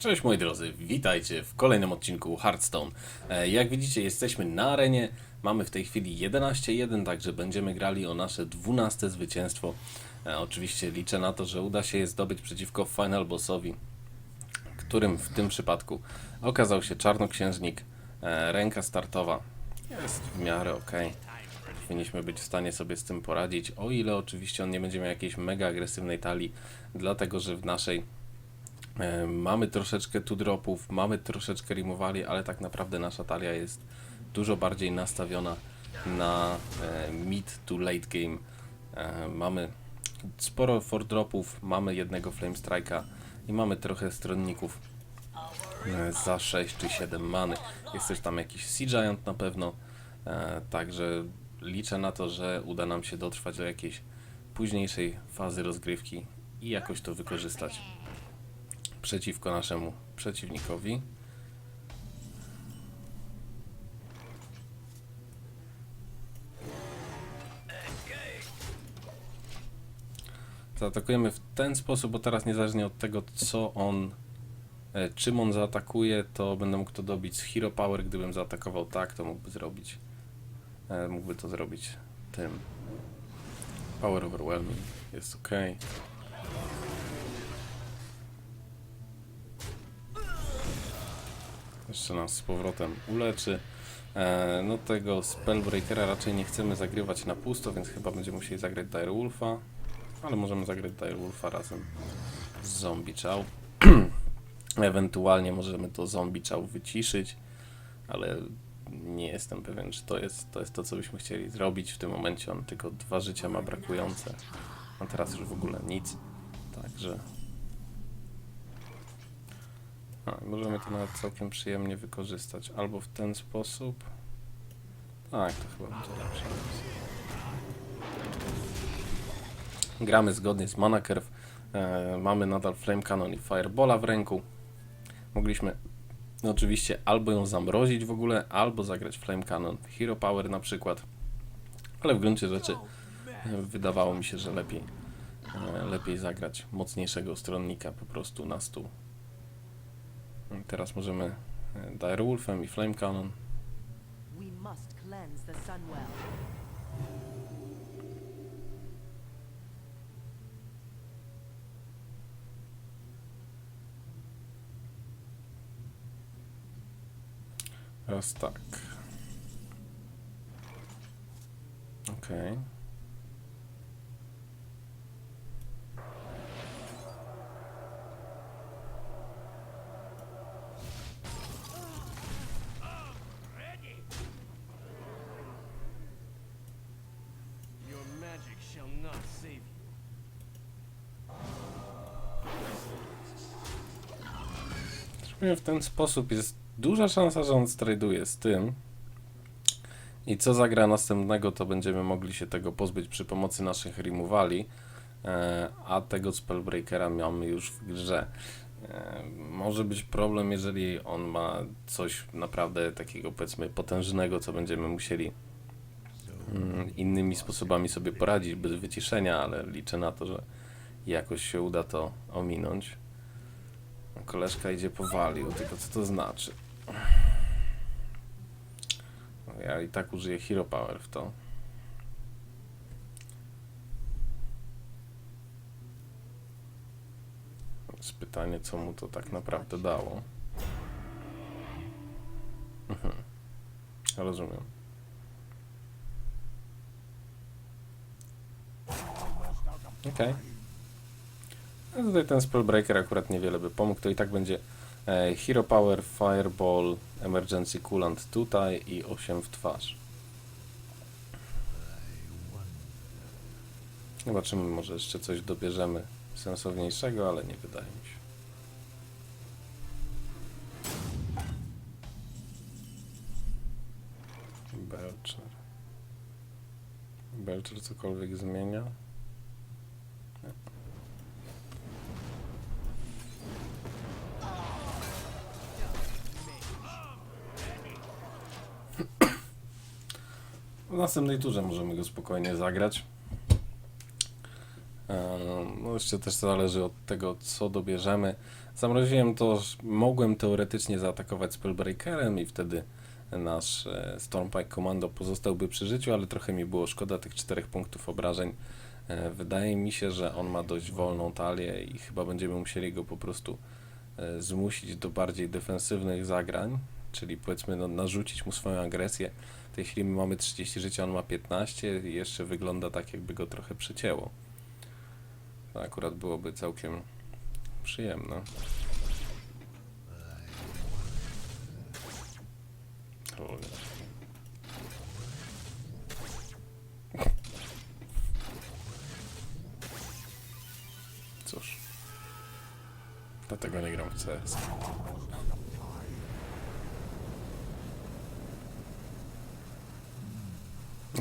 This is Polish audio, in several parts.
Cześć moi drodzy, witajcie w kolejnym odcinku Hearthstone. E, Jak widzicie, jesteśmy na arenie. Mamy w tej chwili 11-1, także będziemy grali o nasze 12 zwycięstwo. E, Oczywiście liczę na to, że uda się je zdobyć przeciwko Final Bossowi, którym w tym przypadku okazał się Czarnoksiężnik. E, Ręka startowa jest w miarę ok. Powinniśmy być w stanie sobie z tym poradzić, o ile oczywiście on nie będzie miał jakiejś mega agresywnej talii, dlatego że w naszej Mamy troszeczkę tu dropów, mamy troszeczkę removali, ale tak naprawdę nasza talia jest dużo bardziej nastawiona na e, mid to late game. E, Mamy sporo for dropów, mamy jednego flame strike'a i mamy trochę stronników e, za 6 czy 7 many. Jest też tam jakiś Sea Giant na pewno, e, także liczę na to, że uda nam się dotrwać do jakiejś późniejszej fazy rozgrywki i jakoś to wykorzystać przeciwko naszemu przeciwnikowi. Zaatakujemy w ten sposób, bo teraz niezależnie od tego, co on, e, czym on zaatakuje, to będę mógł to dobić z Hero Power. Gdybym zaatakował tak, to mógłby zrobić, e, mógłby to zrobić tym. Power Overwhelming jest ok. Jeszcze nas z powrotem uleczy. E, no tego Spellbreakera raczej nie chcemy zagrywać na pusto, więc chyba będziemy musieli zagrać Direwolfa. Ale możemy zagrać Direwolfa razem z Zombie Chow. Ewentualnie możemy to Zombie Chow wyciszyć, ale nie jestem pewien, czy to jest, to jest to, co byśmy chcieli zrobić. W tym momencie on tylko dwa życia ma brakujące, a teraz już w ogóle nic. Także a, możemy to nawet całkiem przyjemnie wykorzystać. Albo w ten sposób. Tak, to chyba będzie lepsze. Gramy zgodnie z Mana Curve. E, mamy nadal Flame Cannon i Firebola w ręku. Mogliśmy oczywiście albo ją zamrozić w ogóle, albo zagrać Flame Cannon Hero Power na przykład. Ale w gruncie rzeczy wydawało mi się, że lepiej, e, lepiej zagrać mocniejszego stronnika po prostu na stół. Teraz możemy e, Direwolfem i Flame Cannon. We must cleanse the Sunwell. Raz tak. Okej. Your W ten sposób. Jest duża szansa, że on straduje z tym. I co zagra następnego, to będziemy mogli się tego pozbyć przy pomocy naszych removali. E, a tego Spellbreakera mamy już w grze. E, może być problem, jeżeli on ma coś naprawdę takiego, powiedzmy, potężnego, co będziemy musieli mm, innymi sposobami sobie poradzić bez wyciszenia, ale liczę na to, że jakoś się uda to ominąć. Koleżka idzie powalił, tylko co to znaczy? Ja i tak użyję Hero Power w to. Jest pytanie, co mu to tak naprawdę dało. Mhm. Rozumiem. Okej. No tutaj ten Spellbreaker akurat niewiele by pomógł, to i tak będzie e, Hero Power, Fireball, Emergency Coolant tutaj i 8 w twarz. Zobaczymy, może jeszcze coś dobierzemy sensowniejszego, ale nie wydaje mi się. Belcher. Belcher cokolwiek zmienia? Następnej turze możemy go spokojnie zagrać. Ehm, No jeszcze też zależy od tego, co dobierzemy. Zamroziłem to, że mogłem teoretycznie zaatakować Spellbreakerem i wtedy nasz e, Stormpike Commando pozostałby przy życiu, ale trochę mi było szkoda tych czterech punktów obrażeń. E, Wydaje mi się, że on ma dość wolną talię i chyba będziemy musieli go po prostu e, zmusić do bardziej defensywnych zagrań, czyli powiedzmy no, narzucić mu swoją agresję. W tej chwili my mamy 30 życia, on ma 15 i jeszcze wygląda tak, jakby go trochę przycięło. To akurat byłoby całkiem przyjemne. Kurde. Cóż. Dlatego nie gram w CS.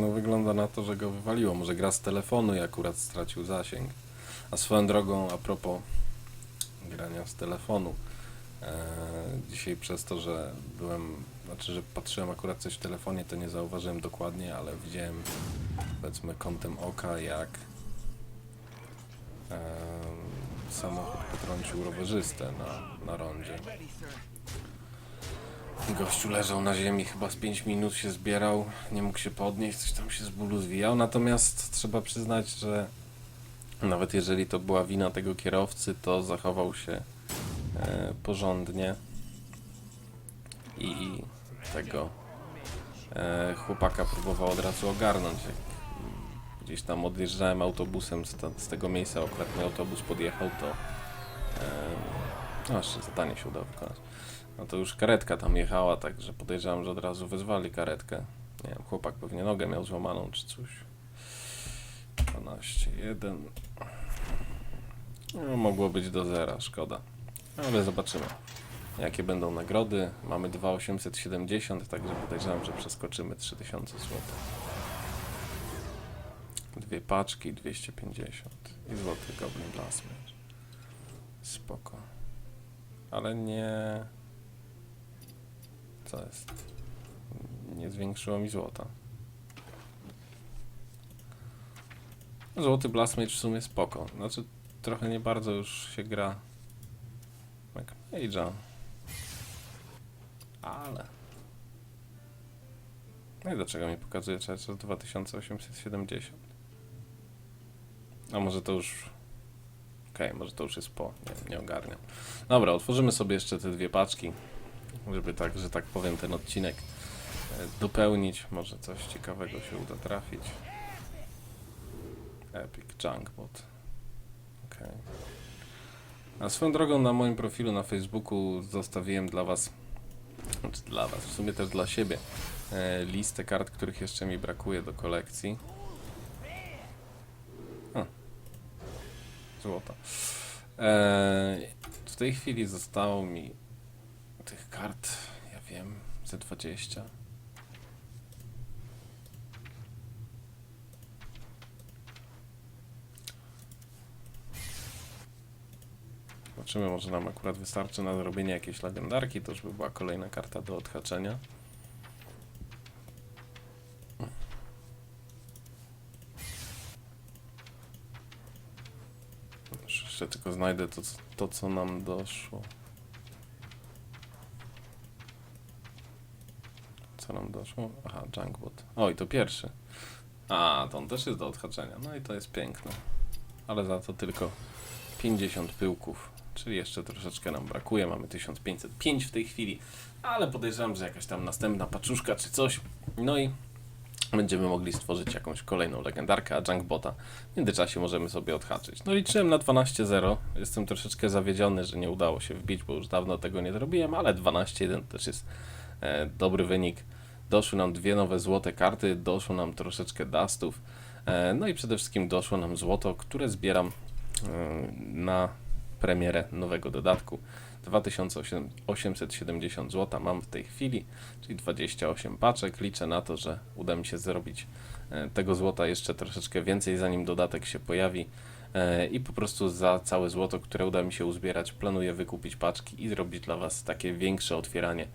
No wygląda na to, że go wywaliło. Może gra z telefonu i akurat stracił zasięg. A swoją drogą, a propos grania z telefonu. E, dzisiaj przez to, że byłem, znaczy, że patrzyłem akurat coś w telefonie, to nie zauważyłem dokładnie, ale widziałem powiedzmy kątem oka, jak e, samochód potrącił rowerzystę na, na rondzie. Gościu leżał na ziemi, chyba z 5 minut się zbierał, nie mógł się podnieść, coś tam się z bólu zwijał, natomiast trzeba przyznać, że nawet jeżeli to była wina tego kierowcy, to zachował się e, porządnie i tego e, chłopaka próbował od razu ogarnąć. Jak gdzieś tam odjeżdżałem autobusem z, ta, z tego miejsca, mój autobus podjechał, to e, no jeszcze zadanie się udało wykonać. No to już karetka tam jechała, także podejrzewam, że od razu wezwali karetkę. Nie wiem, chłopak pewnie nogę miał złamaną czy coś. 12, 1. No, mogło być do zera, szkoda. Ale zobaczymy, jakie będą nagrody. Mamy 2870, także podejrzewam, że przeskoczymy 3000 zł. Dwie paczki, 250 i złoty Goblin Blastmage. Spoko. Ale nie... Co jest? Nie zwiększyło mi złota. Złoty Blastmage w sumie spoko. Znaczy, trochę nie bardzo już się gra jak Mage'a. Ale... No i dlaczego mi pokazuje czas 2870? A może to już... Okej, może to już jest po, nie, nie ogarniam. Dobra, otworzymy sobie jeszcze te dwie paczki, żeby tak, że tak powiem, ten odcinek e, dopełnić. Może coś ciekawego się uda trafić. Epic Junkbot. Okej. A swoją drogą na moim profilu na Facebooku zostawiłem dla Was, znaczy dla Was, w sumie też dla siebie, e, listę kart, których jeszcze mi brakuje do kolekcji. A. Złota. E, w tej chwili zostało mi tych kart, ja wiem, ze 20. Zobaczymy, może nam akurat wystarczy na zrobienie jakiejś legendarki, to już by była kolejna karta do odhaczenia. Jeszcze tylko znajdę to, to co nam doszło. Co nam doszło? Aha, Junkbot. Oj, to pierwszy. A, to on też jest do odhaczenia. No i to jest piękne. Ale za to tylko 50 pyłków. Czyli jeszcze troszeczkę nam brakuje. Mamy 1505 w tej chwili. Ale podejrzewam, że jakaś tam następna paczuszka czy coś. No i będziemy mogli stworzyć jakąś kolejną legendarkę, a Junkbota w międzyczasie możemy sobie odhaczyć. No liczyłem na 12-0. Jestem troszeczkę zawiedziony, że nie udało się wbić, bo już dawno tego nie zrobiłem, ale 12-1 też jest e, dobry wynik. Doszły nam dwie nowe złote karty, doszło nam troszeczkę dustów, e, no i przede wszystkim doszło nam złoto, które zbieram e, na premierę nowego dodatku. 2870 zł mam w tej chwili, czyli 28 paczek. Liczę na to, że uda mi się zrobić e, tego złota jeszcze troszeczkę więcej, zanim dodatek się pojawi. I po prostu za całe złoto, które uda mi się uzbierać, planuję wykupić paczki i zrobić dla Was takie większe otwieranie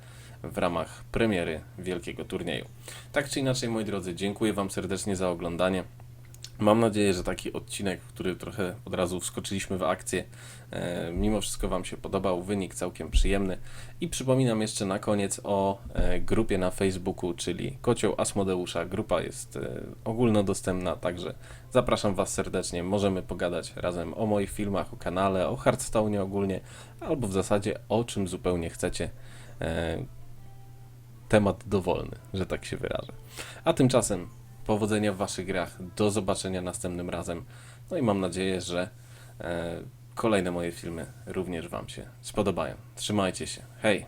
w ramach premiery wielkiego turnieju. Tak czy inaczej, moi drodzy, dziękuję Wam serdecznie za oglądanie. Mam nadzieję, że taki odcinek, w który trochę od razu wskoczyliśmy w akcję, e, mimo wszystko Wam się podobał. Wynik całkiem przyjemny. I przypominam jeszcze na koniec o e, grupie na Facebooku, czyli Kocioł Asmodeusza. Grupa jest e, ogólnodostępna, także zapraszam Was serdecznie. Możemy pogadać razem o moich filmach, o kanale, o Hearthstone ogólnie, albo w zasadzie o czym zupełnie chcecie. Temat dowolny, że tak się wyrażę. A tymczasem powodzenia w Waszych grach, do zobaczenia następnym razem. No i mam nadzieję, że e, kolejne moje filmy również Wam się spodobają. Trzymajcie się. Hej!